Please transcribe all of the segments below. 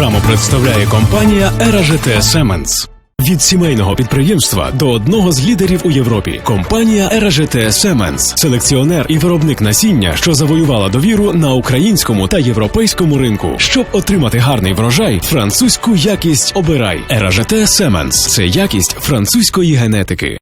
Програму представляє компанія ЕРАЖТ Семенс. Від сімейного підприємства до одного з лідерів у Європі. Компанія ЕРАЖТ Семенс, селекціонер і виробник насіння, що завоювала довіру на українському та європейському ринку. Щоб отримати гарний врожай, французьку якість обирай. ЕРАЖТ Семенс це якість французької генетики.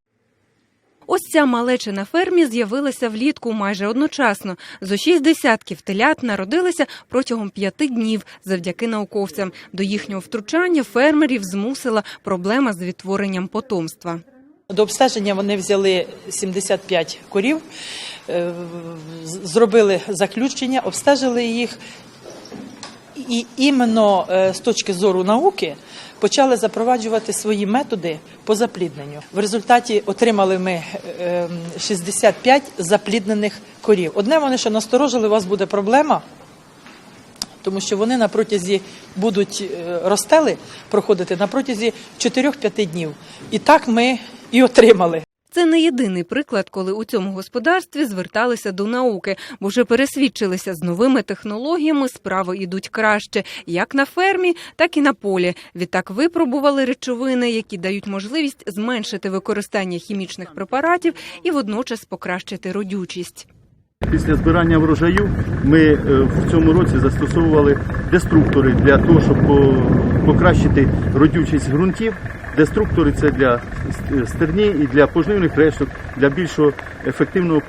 Ось ця малеча на фермі з'явилася влітку майже одночасно. Зо шість десятків телят народилися протягом п'яти днів завдяки науковцям. До їхнього втручання фермерів змусила проблема з відтворенням потомства. До обстеження вони взяли 75 корів, е, зробили заключення, обстежили їх. І іменно е, з точки зору науки почали запроваджувати свої методи по заплідненню. В результаті отримали ми е, 65 запліднених корів. Одне вони ще насторожили, у вас буде проблема. Тому що вони на протязі будуть е, розстели проходити на протязі 4-5 днів. І так ми і отримали. Це не єдиний приклад, коли у цьому господарстві зверталися до науки, бо вже пересвідчилися з новими технологіями. Справи йдуть краще як на фермі, так і на полі. Відтак випробували речовини, які дають можливість зменшити використання хімічних препаратів і водночас покращити родючість. Після збирання врожаю ми е, в цьому році застосовували деструктори для того, щоб покращити родючість ґрунтів. Деструктори це для стерні і для пожнивних решток, для більшого ефективного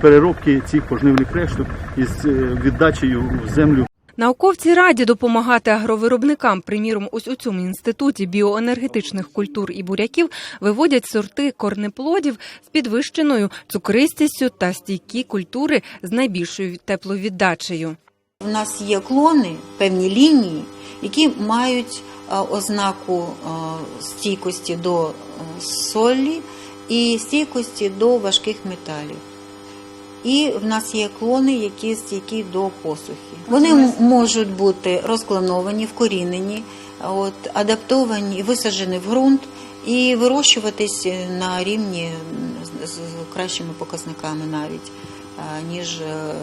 переробки цих пожнивних решток із е, віддачею в землю. Науковці раді допомагати агровиробникам. Приміром, ось у цьому інституті біоенергетичних культур і буряків виводять сорти корнеплодів з підвищеною цукристістю та стійкі культури з найбільшою тепловіддачею. У нас є клони, певні лінії, які мають ознаку стійкості до солі і стійкості до важких металів. І в нас є клони, які стійкі до посухи. Вони можуть бути розклоновані, вкорінені, от, адаптовані, висаджені в ґрунт і вирощуватись на рівні з, кращими показниками навіть, е, ніж е,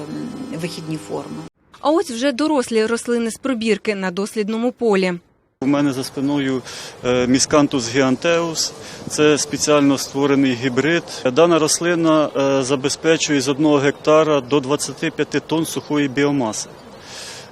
вихідні форми. А ось вже дорослі рослини з пробірки на дослідному полі. У мене за спиною е, міскантус гіантеус. Це спеціально створений гібрид. Дана рослина е, забезпечує з одного гектара до 25 тонн сухої біомаси.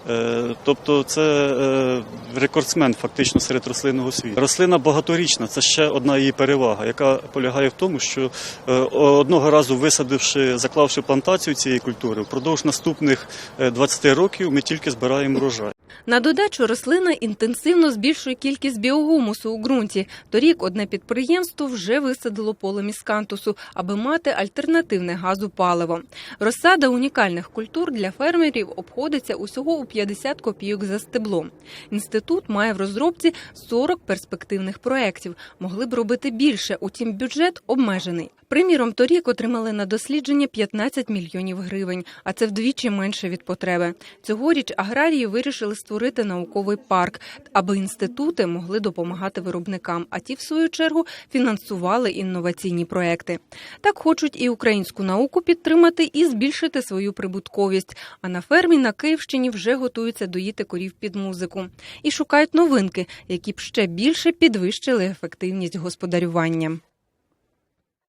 Е, Тобто це е, рекордсмен фактично серед рослинного світу. Рослина багаторічна, це ще одна її перевага, яка полягає в тому, що е, одного разу висадивши, заклавши плантацію цієї культури, впродовж наступних е, 20 років ми тільки збираємо врожай. На додачу рослина інтенсивно збільшує кількість біогумусу у ґрунті. Торік одне підприємство вже висадило поле міскантусу, аби мати альтернативне газопаливо. Розсада унікальних культур для фермерів обходиться усього у 50 копійок за стебло. Інститут має в розробці 40 перспективних проєктів. Могли б робити більше, утім бюджет обмежений. Приміром, торік отримали на дослідження 15 мільйонів гривень, а це вдвічі менше від потреби. Цьогоріч аграрії вирішили створити науковий парк, аби інститути могли допомагати виробникам, а ті, в свою чергу, фінансували інноваційні проекти. Так хочуть і українську науку підтримати і збільшити свою прибутковість. А на фермі на Київщині вже готуються доїти корів під музику і шукають новинки, які б ще більше підвищили ефективність господарювання.